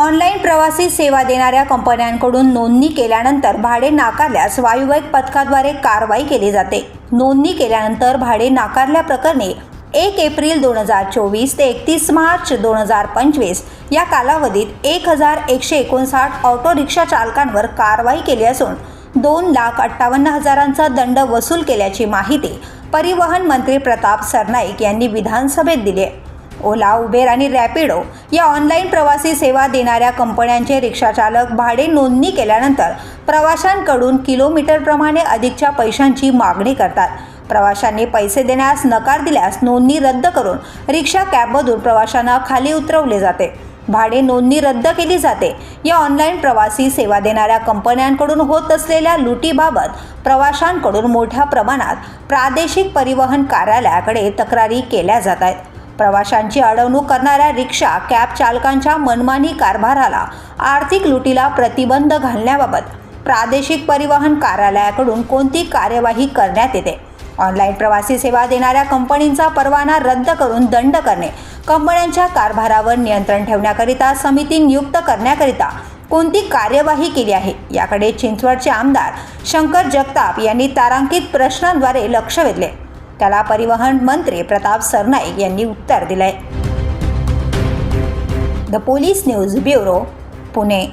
Online प्रवासी सेवा देणाऱ्या कंपन्यांकडून नोंदणी केल्यानंतर भाडे नाकारल्यास वायुवेग पथकाद्वारे कारवाई केली जाते. नोंदणी केल्यानंतर भाडे नाकारल्याप्रकरणी एक एप्रिल दोन हजार चोवीस ते एकतीस मार्च दोन हजार पंचवीस या कालावधीत एक हजार एकशे एकोणसाठ ऑटो रिक्षा चालकांवर कारवाई केली असून दोन लाख अठ्ठावन्न हजारांचा दंड वसूल केल्याची माहिती परिवहन मंत्री प्रताप सरनाईक यांनी विधानसभेत दिली आहे. ओला उबेर आणि रॅपिडो या ऑनलाईन प्रवासी सेवा देणाऱ्या कंपन्यांचे रिक्षाचालक भाडे नोंदणी केल्यानंतर प्रवाशांकडून किलोमीटरप्रमाणे अधिकच्या पैशांची मागणी करतात. प्रवाशांनी पैसे देण्यास नकार दिल्यास नोंदणी रद्द करून रिक्षा कॅबमधून प्रवाशांना खाली उतरवले जाते. भाडे नोंदणी रद्द केली जाते. या ऑनलाईन प्रवासी सेवा देणाऱ्या कंपन्यांकडून होत असलेल्या लुटीबाबत प्रवाशांकडून मोठ्या प्रमाणात प्रादेशिक परिवहन कार्यालयाकडे तक्रारी केल्या जात आहेत. प्रवाशांची अडवणूक करणाऱ्या रिक्षा कॅब चालकांच्या मनमानी कारभाराला आर्थिक लुटीला प्रतिबंध घालण्याबाबत प्रादेशिक परिवहन कार्यालयाकडून कोणती कार्यवाही करण्यात येते? ऑनलाईन प्रवासी सेवा देणाऱ्या कंपनींचा परवाना रद्द करून दंड करणे कंपन्यांच्या कारभारावर नियंत्रण ठेवण्याकरिता समिती नियुक्त करण्याकरिता कोणती कार्यवाही केली आहे? याकडे चिंचवडचे आमदार शंकर जगताप यांनी तारांकित प्रश्नांद्वारे लक्ष वेधले. त्याला परिवहन मंत्री प्रताप सरनाईक यांनी उत्तर दिलंय. The police news bureau Pune.